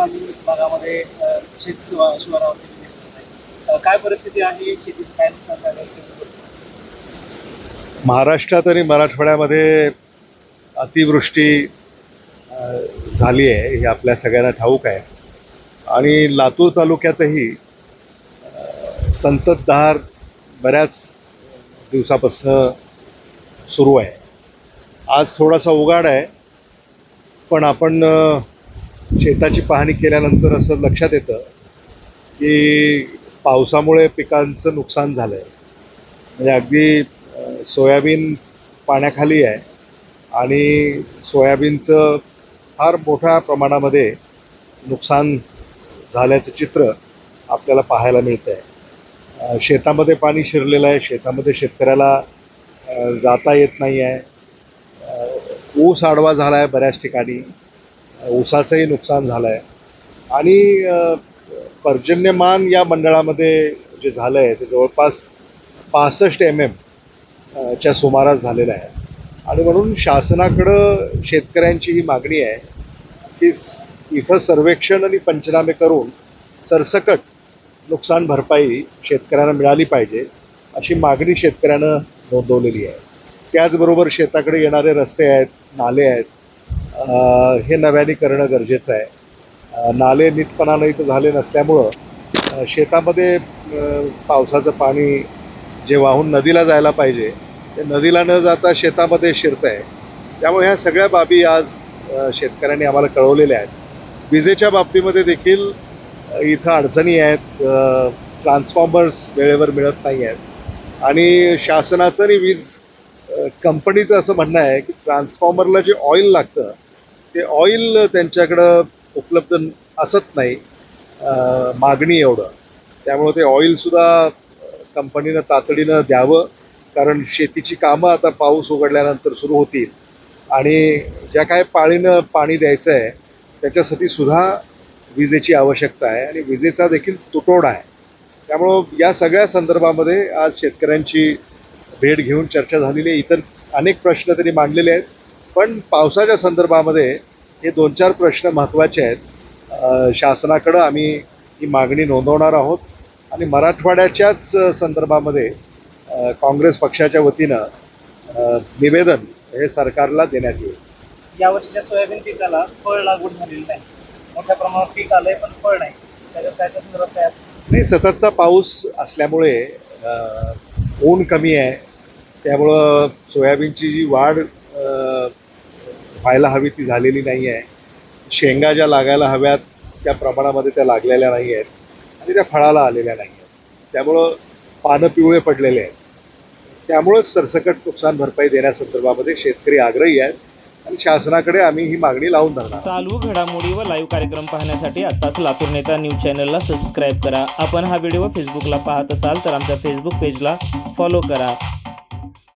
मागील भागामध्ये शेत शिवारावरती काय परिस्थिती आहे? शेतीचं काय नुकसान झालं महाराष्ट्रात आणि मराठवाड्यामध्ये अतिवृष्टी झाली आहे. हे आपल्या सगळ्यांना ठाऊक आहे. आणि लातूर तालुक्यातही संततधार बऱ्याच दिवसापासनं सुरू आहे. आज थोडासा उघाड आहे पण आपण शेताची पाहणी केल्यानंतर असं लक्षात येतं की पावसामुळे पिकांचं नुकसान झालं आहे म्हणजे अगदी सोयाबीन पाण्याखाली आहे आणि सोयाबीनचं फार मोठ्या प्रमाणामध्ये नुकसान झाल्याचं चित्र आपल्याला पाहायला मिळतं आहे शेतामध्ये पाणी शिरलेलं आहे शेतामध्ये शेतकऱ्याला जाता येत नाही आहे ऊस आडवा झाला आहे बऱ्याच ठिकाणी. ऊसाचंही नुकसान झालं आहे आणि पर्जन्यमान या मंडळामध्ये जे झालं आहे ते जवळपास पासष्ट एम एम च्या सुमारास झालेलं आहे. आणि म्हणून शासनाकडं शेतकऱ्यांची ही मागणी आहे की इथं सर्वेक्षण आणि पंचनामे करून सरसकट नुकसान भरपाई शेतकऱ्यांना मिळाली पाहिजे अशी मागणी शेतकऱ्यानं नोंदवलेली आहे. त्याचबरोबर शेताकडे येणारे रस्ते आहेत नाले आहेत हे नव्याने करणं गरजेचं आहे. नाले नीटपणानं इथं झाले नसल्यामुळं शेतामध्ये पावसाचं पाणी जे वाहून नदीला जायला पाहिजे ते नदीला न जाता शेतामध्ये शिरत आहे त्यामुळे ह्या सगळ्या बाबी आज शेतकऱ्यांनी आम्हाला कळवलेल्या आहेत. विजेच्या बाबतीमध्ये देखील इथं अडचणी आहेत. ट्रान्सफॉर्मर्स वेळेवर मिळत नाही आहेत. आणि शासनाचं आणि वीज कंपनीचं असं म्हणणं आहे की ट्रान्सफॉर्मरला जे ऑइल लागतं ते ऑइल त्यांच्याकडं उपलब्ध असत नाही मागणी एवढं. त्यामुळं ते ऑइलसुद्धा कंपनीनं तातडीनं द्यावं. कारण शेतीची कामं आता पाऊस उघडल्यानंतर सुरू होतील. आणि ज्या काय पाळीनं पाणी द्यायचं आहे त्याच्यासाठी सुद्धा विजेची आवश्यकता आहे आणि विजेचा देखील तुटवडा आहे. त्यामुळं या सगळ्या संदर्भामध्ये आज शेतकऱ्यांची भेट घेऊन चर्चा झालेली आहे. इतर अनेक प्रश्न त्यांनी मांडलेले आहेत. पण पावसाच्या संदर्भामध्ये हे दोन चार प्रश्न महत्त्वाचे आहेत. शासनाकडं आम्ही ही मागणी नोंदवणार आहोत आणि मराठवाड्याच्याच संदर्भामध्ये काँग्रेस पक्षाच्या वतीनं निवेदन हे सरकारला देण्यात येईल. या वर्षीच्या सोयाबीन पिकाला फळ लागवड झालेली नाही. मोठ्या प्रमाणात पीक आलंय पण फळ नाही. नाही सततचा पाऊस असल्यामुळे ऊन कमी आहे. त्यामुळं सोयाबीनची जी वाढ व्हायला हवी ती झालेली नाही आहे शेंगा ज्या लागायला हव्यात त्या प्रमाणामध्ये त्या लागलेल्या नाही आहेत आणि त्या फळाला आलेल्या नाही आहेत त्यामुळं पानं पिवळे पडलेले आहेत. त्यामुळंच सरसकट नुकसान भरपाई देण्यासंदर्भामध्ये शेतकरी आग्रही आहेत आणि शासनाकडे आम्ही ही मागणी लावून धरणार चालू घडामोडी व लाईव्ह कार्यक्रम पाहण्यासाठी आत्ताच लातूर नेता न्यूज चॅनलला सबस्क्राईब करा. आपण हा व्हिडिओ फेसबुकला पाहत असाल तर आमच्या फेसबुक पेजला फॉलो करा.